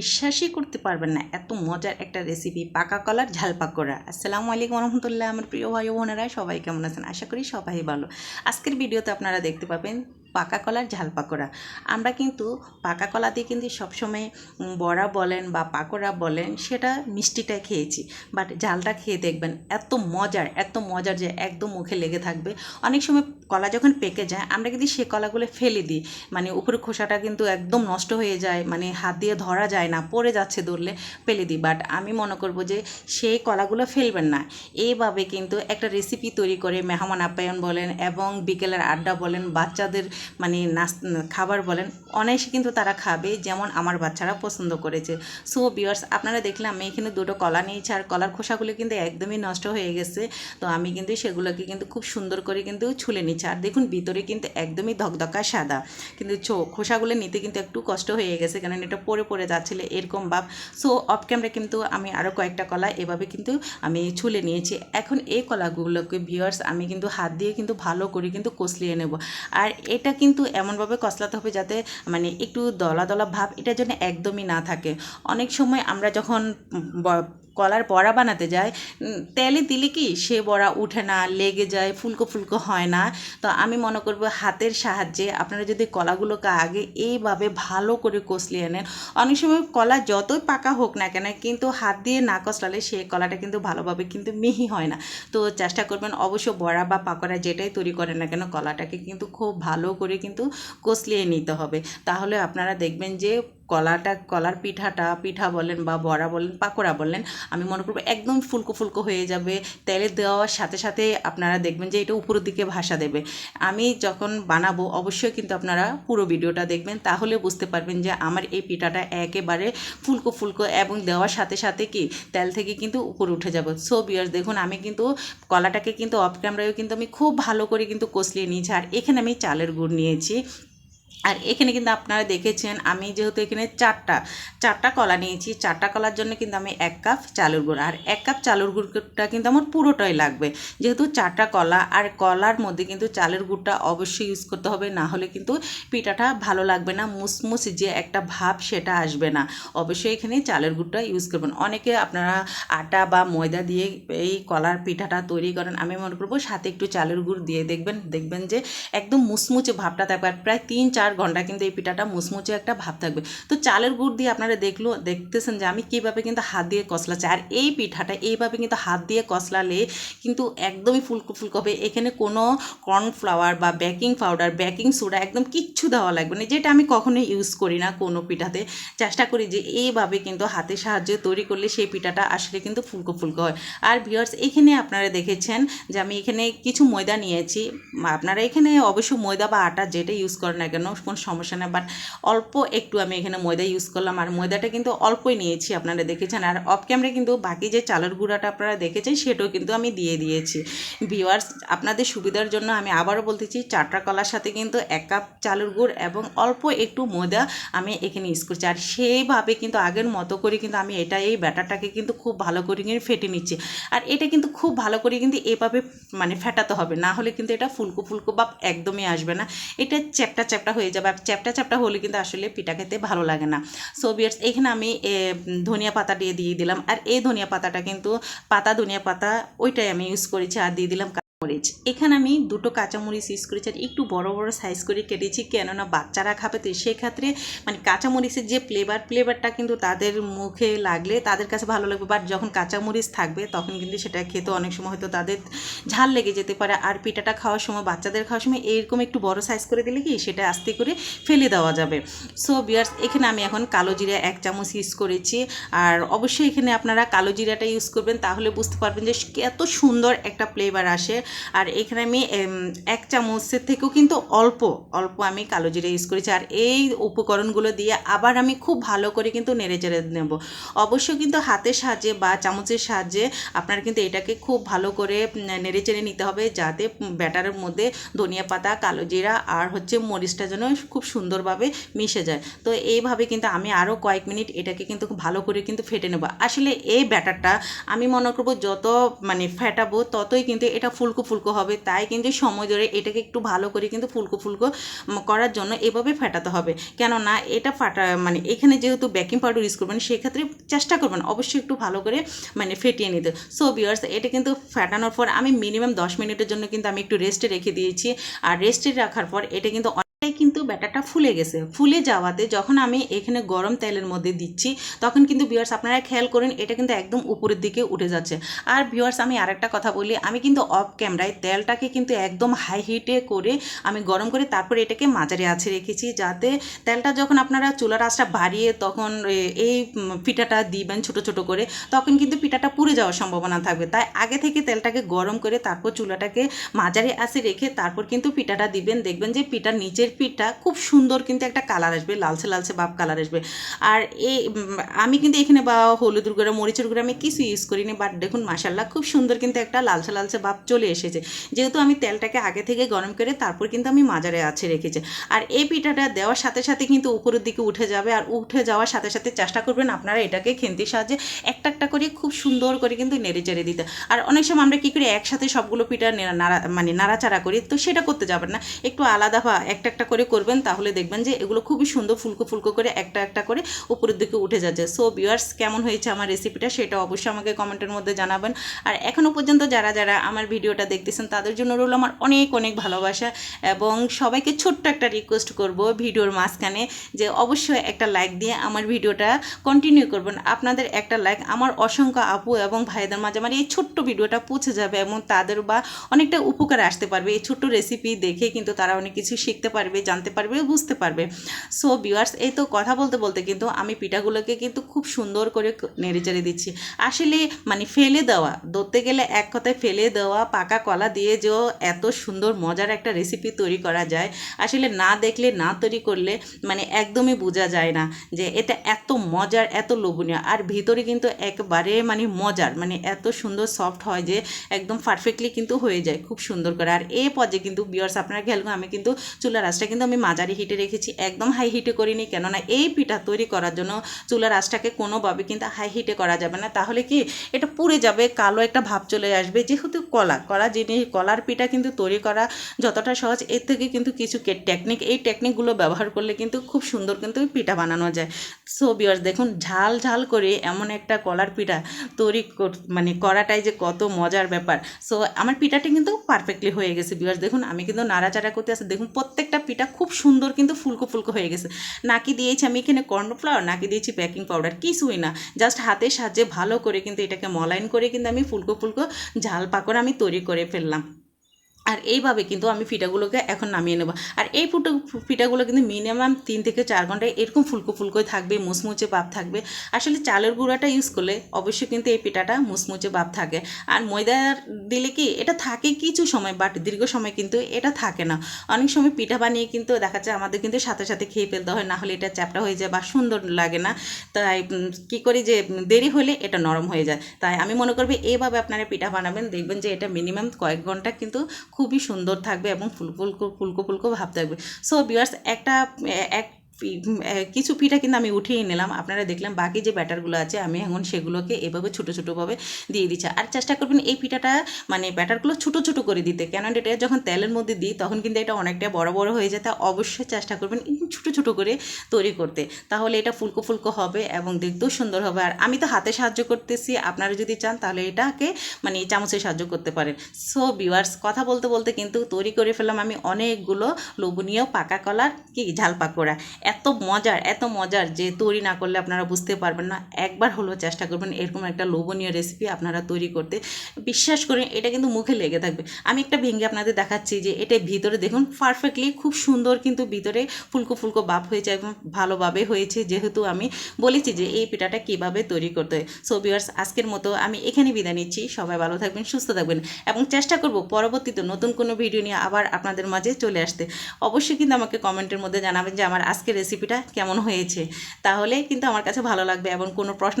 বিশ্বাসই করতে পারবেন না। এত মজার একটা রেসিপি পাকা কলার ঝাল পাকোড়া। আসসালামু আলাইকুম রহমতুল্লাহ আমার প্রিয় ভাই বোনেরা, সবাই কেমন আছেন? আশা করি সবাই ভালো। আজকের ভিডিওতে আপনারা দেখতে পাবেন পাকা কলার ঝাল পাকোড়া। আমরা কিন্তু পাকা কলা দিয়ে কিন্তু সবসময় বড়া বলেন বা পাকোড়া বলেন, সেটা মিষ্টিটা খেয়েছি। বাট ঝালটা খেয়ে দেখবেন, এত মজার এত মজার যে একদম মুখে লেগে থাকবে। অনেক সময় কলা যখন পেকে যায়, আমরা কিন্তু সে কলাগুলো ফেলে দিই। মানে উপরের খোসাটা কিন্তু একদম নষ্ট হয়ে যায় মানে হাত দিয়ে ধরা যায় না, পড়ে যাচ্ছে ধরলে ফেলে দিই। বাট আমি মনে করব যে সেই কলাগুলো ফেলবেন না। এইভাবে কিন্তু একটা রেসিপি তৈরি করে মেহমান আপ্যায়ন বলেন এবং বিকেলের আড্ডা বলেন, বাচ্চাদের মানে খাবার বলেন, অনায়াসে কিন্তু তারা খাবে যেমন আমার বাচ্চারা পছন্দ করেছে। সো বিয়ার্স আপনারা দেখলে আমি এখানে দুটো কলা নিয়েছি আর কলার খোসাগুলো কিন্তু একদমই নষ্ট হয়ে গেছে। তো আমি কিন্তু সেগুলোকে কিন্তু খুব সুন্দর করে কিন্তু ছুলে নিচ্ছি। আর দেখুন, ভিতরে কিন্তু একদমই ধকধকা সাদা। কিন্তু চো, খোসাগুলো নিতে কিন্তু একটু কষ্ট হয়ে গেছে, কারণ এটা পরে পরে যাচ্ছিল এরকম ভাব। সো অফ ক্যামেরা কিন্তু আমি আরও কয়েকটা কলা এভাবে কিন্তু আমি ছুলে নিয়েছি। এখন এই কলাগুলোকে ভিউয়ার্স আমি কিন্তু হাত দিয়ে কিন্তু ভালো করে কিন্তু কষলিয়ে নেব। আর এটা কিন্তু এমনভাবে কষলাতে হবে যাতে মানে একটু দলা দলা ভাব, এটার জন্য একদমই না থাকে। অনেক সময় আমরা যখন কলার বড়া বানাতে যায় তেলে দিলে কি সে বড়া উঠে না, লেগে যায়, ফুলকো ফুলকো হয় না। তো আমি মনে করব হাতের সাহায্যে আপনারা যদি কলাগুলোকে আগে এইভাবে ভালো করে কষলিয়ে নেন। অনেক সময় কলা যতই পাকা হোক না কেন, কিন্তু হাত দিয়ে না কষলালে সেই কলাটা কিন্তু ভালোভাবে কিন্তু মিহি হয় না। তো চেষ্টা করবেন অবশ্য বড়া বা পাকোড়া যেটাই তৈরি করেন না কেন, কলাটাকে কিন্তু খুব ভালো করে কিন্তু কষলিয়ে নিতে হবে। তাহলে আপনারা দেখবেন যে কলাটা, কলার পিঠাটা, পিঠা বলেন বা বড়া বলেন, পাকোড়া বললেন আমি মনে করব একদম ফুলকো ফুলকো হয়ে যাবে। তেলে দেওয়ার সাথে সাথে আপনারা দেখবেন যে এটা উপরের দিকে ভাসা দেবে। আমি যখন বানাবো, অবশ্যই কিন্তু আপনারা পুরো ভিডিওটা দেখবেন। তাহলে বুঝতে পারবেন যে আমার এই পিঠাটা একেবারে ফুলকো ফুলকো এবং দেওয়ার সাথে সাথে কি তেল থেকে কিন্তু উপরে উঠে যাবে। সো বিয়ার্স দেখুন, আমি কিন্তু কলাটাকে কিন্তু অফ ক্যামেরায় কিন্তু আমি খুব ভালো করে কিন্তু কষলিয়ে নিয়েছি। আর এখানে আমি চালের গুড় নিয়েছি। আর এখানে কিন্তু আপনারা দেখেছেন আমি যেহেতু এখানে চারটা চারটা কলা নিয়েছি। চারটা কলার জন্য কিন্তু আমি এক কাপ চালুর গুঁড়ো। আর এক কাপ চালুর গুঁড়োটা কিন্তু আমার পুরোটাই লাগবে। যেহেতু চারটা কলা, আর কলার মধ্যে কিন্তু চালের গুড়টা অবশ্যই ইউজ করতে হবে। না হলে কিন্তু পিঠাটা ভালো লাগবে না, মুসমুস যে একটা ভাব সেটা আসবে না। অবশ্যই এখানে চালের গুড়টা ইউজ করবেন। অনেকে আপনারা আটা বা ময়দা দিয়ে এই কলার পিঠাটা তৈরি করেন। আমি মনে করব সাথে একটু চালের গুড় দিয়ে দেখবেন। দেখবেন যে একদম মুসমুচে ভাবটা থাকবে। আর প্রায় তিন, চার ঘণ্টা কিন্তু এই পিঠাটা মুচমুচে একটা ভাব থাকবে। তো চালের গুড় দিয়ে আপনারা দেখল, দেখতেছেন যে আমি কীভাবে কিন্তু হাত দিয়ে কষলাচ্ছি। আর এই পিঠাটা এইভাবে কিন্তু হাত দিয়ে কষলালে কিন্তু একদমই ফুলকো ফুলকো হবে। এখানে কোনো কর্নফ্লাওয়ার বা বেকিং পাউডার, বেকিং সোডা একদম কিচ্ছু দেওয়া লাগবে না। যেটা আমি কখনোই ইউজ করি না কোনো পিঠাতে। চেষ্টা করি যে এইভাবে কিন্তু হাতের সাহায্যে তৈরি করলে সেই পিঠাটা আসলে কিন্তু ফুলকো ফুলকো হয়। আর ভিওর্স এখানে আপনারা দেখেছেন যে আমি এখানে কিছু ময়দা নিয়েছি। আপনারা এখানে অবশ্য ময়দা বা আটা যেটা ইউজ করেন না কেন কোনো সমস্যা নেই বাট অল্প একটু আমি এখানে ময়দা ইউজ করলাম। আর ময়দাটা কিন্তু অল্পই নিয়েছি, আপনারা দেখেছেন। আর অফ ক্যামেরা কিন্তু বাকি যে চালের গুঁড়াটা আপনারা দেখেছেন, সেটাও কিন্তু আমি দিয়ে দিয়েছি। ভিওয়ার্স আপনাদের সুবিধার জন্য আমি আবারও বলতেছি চারটা কলার সাথে কিন্তু এক কাপ চালের গুড় এবং অল্প একটু ময়দা আমি এখানে ইউজ করছি। আর সেইভাবে কিন্তু আগের মতো করে কিন্তু আমি এটা, এই ব্যাটারটাকে কিন্তু খুব ভালো করে কিন্তু ফেটে নিচ্ছি। আর এটা কিন্তু খুব ভালো করে কিন্তু এভাবে মানে ফেটাতে হবে, না হলে কিন্তু এটা ফুলকো ফুলকো বা একদমই আসবে না। এটা চ্যাপটা চ্যাপটা হয়ে যাবে। আর চ্যাপটা চ্যাপটা হলে কিন্তু আসলে পিঠা খেতে ভালো লাগে না। সো বিয়ার্স এখানে আমি ধনিয়া পাতা দিয়ে দিয়ে দিলাম। আর এই ধনিয়া পাতাটা কিন্তু, পাতা, ধনিয়া পাতা, ওইটাই আমি ইউজ করেছি আর দিয়ে দিলাম। মরিচ। এখানে আমি দুটো কাঁচামরিচ ইউজ করেছি আর একটু বড় বড় সাইজ করে কেটেছি। কেননা বাচ্চারা খাবে, তো সেক্ষেত্রে মানে কাঁচামরিচের যে ফ্লেভার ফ্লেভারটা কিন্তু তাদের মুখে লাগলে তাদের কাছে ভালো লাগবে। বাট যখন কাঁচামরিচ থাকবে, তখন কিন্তু সেটা খেতে অনেক সময় হয়তো তাদের ঝাল লেগে যেতে পারে। আর পিঠাটা খাওয়ার সময়, বাচ্চাদের খাওয়ার সময় এরকম একটু বড় সাইজ করে দিলে কি সেটা আস্তে করে ফেলে দেওয়া যাবে। সো বিয়ার্স এখানে আমি এখন কালো জিরা এক চামচ ইউজ করেছি। আর অবশ্যই এখানে আপনারা কালো জিরাটা ইউজ করবেন, তাহলে বুঝতে পারবেন যে এত সুন্দর একটা ফ্লেভার আসে। আর এখানে আমি এক চামচের থেকেও কিন্তু অল্প অল্প আমি কালো জিরা ইউজ করেছি। আর এই উপকরণগুলো দিয়ে আবার আমি খুব ভালো করে কিন্তু নেড়ে চেড়ে নেব। অবশ্যই কিন্তু হাতের সাহায্যে বা চামচের সাহায্যে আপনার কিন্তু এটাকে খুব ভালো করে নেড়ে চেড়ে নিতে হবে যাতে ব্যাটারের মধ্যে ধনিয়া পাতা, কালো জিরা আর হচ্ছে মরিচটা যেন খুব সুন্দরভাবে মিশে যায়। তো এইভাবে কিন্তু আমি আরও কয়েক মিনিট এটাকে কিন্তু খুব ভালো করে কিন্তু ফেটে নেব। আসলে এই ব্যাটারটা আমি মনে করব যত মানে ফেটাবো ততই কিন্তু এটা ফুলকো ফুলকো ফুলকো হবে, তাই কিন্তু সময় ধরে এটাকে একটু ভালো করে কিন্তু ফুলকো ফুলকো করার জন্য এভাবে ফাটাতে হবে। কেননা এটা ফাটা মানে এখানে যেহেতু বেকিং পাউডার ইউজ করবেন, সেক্ষেত্রে চেষ্টা করবেন অবশ্যই একটু ভালো করে মানে ফেটিয়ে নিতে। সো বিয়ার্স এটা কিন্তু ফাটানোর পর আমি মিনিমাম দশ মিনিটের জন্য কিন্তু আমি একটু রেস্টে রেখে দিয়েছি। আর রেস্টে রাখার পর এটা কিন্তু কিন্তু ব্যাটারটা ফুলে গেছে। ফুলে যাওয়াতে যখন আমি এখানে গরম তেলের মধ্যে দিচ্ছি, তখন কিন্তু ভিউয়ার্স আপনারা খেয়াল করেন, এটা কিন্তু একদম উপরের দিকে উঠে যাচ্ছে। আর ভিউয়ার্স আমি আরেকটা কথা বলি, আমি কিন্তু অফ ক্যামেরায় তেলটাকে কিন্তু একদম হাই হিটে করে আমি গরম করে তারপর এটাকে মাঝারি আছে রেখেছি, যাতে তেলটা যখন আপনারা চুলার আঁচটা বাড়িয়ে তখন এই পিঠাটা দিবেন ছোট ছোট করে, তখন কিন্তু পিঠাটা পুড়ে যাওয়ার সম্ভাবনা থাকবে। তাই আগে থেকে তেলটাকে গরম করে তারপর চুলাটাকে মাঝারি আঁচে রেখে তারপর কিন্তু পিঠাটা দিবেন। দেখবেন যে পিঠার নিচের পিঠটা খুব সুন্দর কিন্তু একটা কালার আসবে, লালচে লালচে বাপ কালার আসবে। আর এই আমি কিন্তু এখানে বা হলুদের গুঁড়া, মরিচের গুঁড়া আমি কিছু ইউজ করিনি বাট দেখুন মাসাল্লাহ খুব সুন্দর কিন্তু একটা লালচে লালচে ভাব চলে এসেছে। যেহেতু আমি তেলটাকে আগে থেকে গরম করে তারপর কিন্তু আমি মাজারে আছে রেখেছি। আর এই পিঠাটা দেওয়ার সাথে সাথে কিন্তু উপরের দিকে উঠে যাবে, আর উঠে যাওয়ার সাথে সাথে চেষ্টা করবেন আপনারা এটাকে খেন্তির সাহায্যে একটা একটা করে খুব সুন্দর করে কিন্তু নেড়ে চেড়ে দিতে। আর অনেক সময় আমরা কী করি, একসাথে সবগুলো পিঠা নেড়া- নাড়া মানে নাড়াচাড়া করি, তো সেটা করতে যাবেন না। একটু আলাদা বা একটা একটা করে করবেন, তাহলে দেখবেন যে এগুলো খুবই সুন্দর ফুলকো ফুলকো করে একটা একটা করে উপরের দিকে উঠে যাচ্ছে। সো ভিউয়ার্স কেমন হয়েছে আমার রেসিপিটা সেটা অবশ্যই আমাকে কমেন্টের মধ্যে জানাবেন। আর এখনও পর্যন্ত যারা যারা আমার ভিডিওটা দেখতেছেন, তাদের জন্য রইল আমার অনেক অনেক ভালোবাসা এবং সবাইকে ছোট্ট একটা রিকোয়েস্ট করব ভিডিওর মাঝখানে যে অবশ্যই একটা লাইক দিয়ে আমার ভিডিওটা কন্টিনিউ করবেন। আপনাদের একটা লাইক আমার অসংখ্য আপু এবং ভাইদের মাঝে আমার এই ছোট্ট ভিডিওটা পৌঁছে যাবে এবং তাদের বা অনেকটা উপকারে আসতে পারবে। এই ছোট্ট রেসিপি দেখে কিন্তু তারা অনেক কিছু শিখতে পারবে। জানতে পারবে বুঝতে পারবে। সো ভিউয়ার্স এই তো কথা বলতে বলতে কিন্তু আমি পিঠাগুলোকে কিন্তু খুব সুন্দর করে নেড়ে চেড়ে দিচ্ছি। আসলে মানে ফেলে দেওয়া, ধরতে গেলে এক কথায় ফেলে দেওয়া, পাকা কলা দিয়ে যে এত সুন্দর, মজার একটা রেসিপি তৈরি করা যায়, আসলে না দেখলে, না তৈরি করলে মানে একদমই বোঝা যায় না যে এটা এত মজার, এত লোভনীয়। আর ভিতরে কিন্তু একবারে মানে মজার মানে এত সুন্দর সফট হয় যে একদম পারফেক্টলি কিন্তু হয়ে যায়, খুব সুন্দর করে। আর এ পর্যায়ে কিন্তু বিয়ার্স আপনারা খেয়াল আমি কিন্তু চুলার আঁচটা কিন্তু আমি মাঝারি হিটে রেখেছি, একদম হাই হিটে করিনি, কেননা এই পিঠা তৈরি করার জন্য চুলার আঁচটাকে কোনোভাবে কিন্তু হাই হিটে করা যাবে না। তাহলে কি এটা পুড়ে যাবে, কালো একটা ভাব চলে আসবে। যেহেতু কলা কলা জিনিস কলার পিঠা কিন্তু তৈরি করা যতটা সহজ, এর থেকে কিন্তু কিছু টেকনিক এই টেকনিকগুলো ব্যবহার করলে কিন্তু খুব সুন্দর কিন্তু পিঠা বানানো যায়। সো বিয়ার্স দেখুন ঝাল ঝাল করে এমন একটা কলার পিঠা তৈরি মানে করাটাই যে কত মজার ব্যাপার। সো আমার পিঠাটা কিন্তু পারফেক্টলি হয়ে গেছে বিয়ার্স দেখুন আমি কিন্তু নাড়াচাড়া করতে আসি, দেখুন প্রত্যেকটা পিঠা খুব সুন্দর কিন্তু ফুলকো ফুলকো হয়ে গেছে। নাকি দিয়েছি আমি এখানে কর্নফ্লাওয়ার, নাকি দিয়েছি প্যাকিং পাউডার কিছুই না। জাস্ট হাতের সাহায্যে ভালো করে কিন্তু এটাকে মলাইন করে কিন্তু আমি ফুলকো ফুলকো ঝাল পাকড় আমি তৈরি করে ফেললাম। আর এইভাবে কিন্তু আমি পিঠাগুলোকে এখন নামিয়ে নেব। আর এই ফুটো পিঠাগুলো কিন্তু মিনিমাম তিন থেকে চার ঘন্টায় এরকম ফুলকো ফুলকোই থাকবে, মুচমুচে ভাব থাকবে। আসলে চালের গুঁড়াটা ইউজ করলে অবশ্যই কিন্তু এই পিঠাটা মুচমুচে ভাব থাকে। আর ময়দা দিলে কি এটা থাকে কিছু সময় বাট দীর্ঘ সময় কিন্তু এটা থাকে না। অনেক সময় পিঠা বানিয়ে কিন্তু দেখা যায় আমাদের কিন্তু সাথে সাথে খেয়ে ফেলতে হয়, না হলে এটা চ্যাপটা হয়ে যায় বা সুন্দর লাগে না। তাই কি করি যে দেরি হলে এটা নরম হয়ে যায়। তাই আমি মনে করব এইভাবে আপনারা পিঠা বানাবেন, দেখবেন যে এটা মিনিমাম কয়েক ঘণ্টা কিন্তু খুবই সুন্দর থাকবে এবং ফুলকো ফুলকো ফুলকো ভাব থাকবে। সো বিয়ার্স একটা এক কিছু পিঠা কিন্তু আমি উঠিয়ে নিলাম। আপনারা দেখলাম বাকি যে ব্যাটারগুলো আছে, আমি এখন সেগুলোকে এভাবে ছোটো ছোটোভাবে দিয়ে দিচ্ছি। আর চেষ্টা করবেন এই পিঠাটা মানে ব্যাটারগুলো ছোটো ছোটো করে দিতে। কেন এটা যখন তেলের মধ্যে দিই, তখন কিন্তু এটা অনেকটা বড় বড় হয়ে যায়। তা অবশ্যই চেষ্টা করবেন ছোটো ছোটো করে তৈরি করতে। তাহলে এটা ফুলকো ফুলকো হবে এবং দেখতেও সুন্দর হবে। আর আমি তো হাতে সাহায্য করতেছি। আপনারা যদি চান, তাহলে এটাকে মানে চামচে সাহায্য করতে পারেন। সো, ভিউয়ার্স, কথা বলতে বলতে কিন্তু তৈরি করে ফেললাম আমি অনেকগুলো লোভনীয় পাকা কলার, কি, ঝাল পাকোড়া। এত মজার এত মজার যে তৈরি না করলে আপনারা বুঝতে পারবেন না। একবার হলেও চেষ্টা করবেন এরকম একটা লোভনীয় রেসিপি আপনারা তৈরি করতে। বিশ্বাস করেন, এটা কিন্তু মুখে লেগে থাকবে। আমি একটা ভেঙে আপনাদের দেখাচ্ছি যে এটা ভিতরে দেখুন পারফেক্টলি খুব সুন্দর কিন্তু ভিতরে ফুলকো ফুলকো বাপ হয়েছে এবং ভালোভাবে হয়েছে। যেহেতু আমি বলেছি যে এই পিঠাটা কীভাবে তৈরি করতে হয়। সো ভিউয়ার্স আজকের মতো আমি এখানে বিদায় নিচ্ছি। সবাই ভালো থাকবেন, সুস্থ থাকবেন এবং চেষ্টা করব পরবর্তীতে নতুন কোনো ভিডিও নিয়ে আবার আপনাদের মাঝে চলে আসতে। অবশ্যই কিন্তু আমাকে কমেন্টের মধ্যে জানাবেন যে আমার আজকের রেসিপিটা কেমন হয়েছে তাহলে কিন্তু আমার কাছে ভালো লাগবে এবং কোনো প্রশ্ন